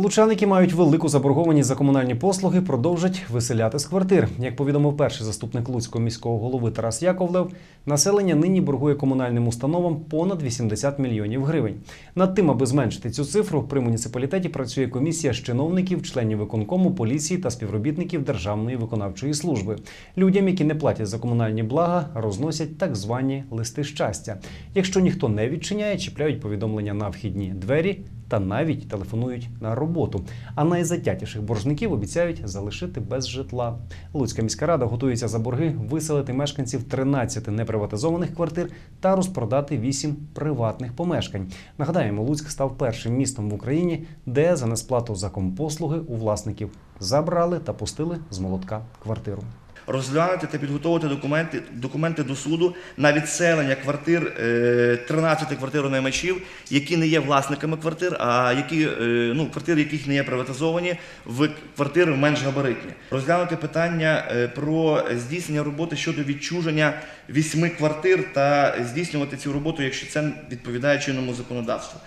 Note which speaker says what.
Speaker 1: Лучани, які мають велику заборгованість за комунальні послуги, продовжать виселяти з квартир. Як повідомив перший заступник Луцького міського голови Тарас Яковлев, населення нині боргує комунальним установам понад 80 мільйонів гривень. Над тим, аби зменшити цю цифру, при муніципалітеті працює комісія з чиновників, членів виконкому, поліції та співробітників Державної виконавчої служби. Людям, які не платять за комунальні блага, розносять так звані листи щастя. Якщо ніхто не відчиняє, чіпляють повідомлення на вхідні двері та навіть телефонують на роботу. А найзатятіших боржників обіцяють залишити без житла. Луцька міська рада готується за борги виселити мешканців 13 неприватизованих квартир та розпродати 8 приватних помешкань. Нагадаємо, Луцьк став першим містом в Україні, де за несплату за компослуги у власників забрали та пустили з молотка квартиру.
Speaker 2: Розглянути та підготовити документи, документи до суду на відселення квартир е, 13 квартиронаймачів, які не є власниками квартир, а які е, ну квартири, яких не є приватизовані, в квартири менш габаритні. Розглянути питання е, про здійснення роботи щодо відчуження вісьми квартир та здійснювати цю роботу, якщо це відповідає чинному законодавству.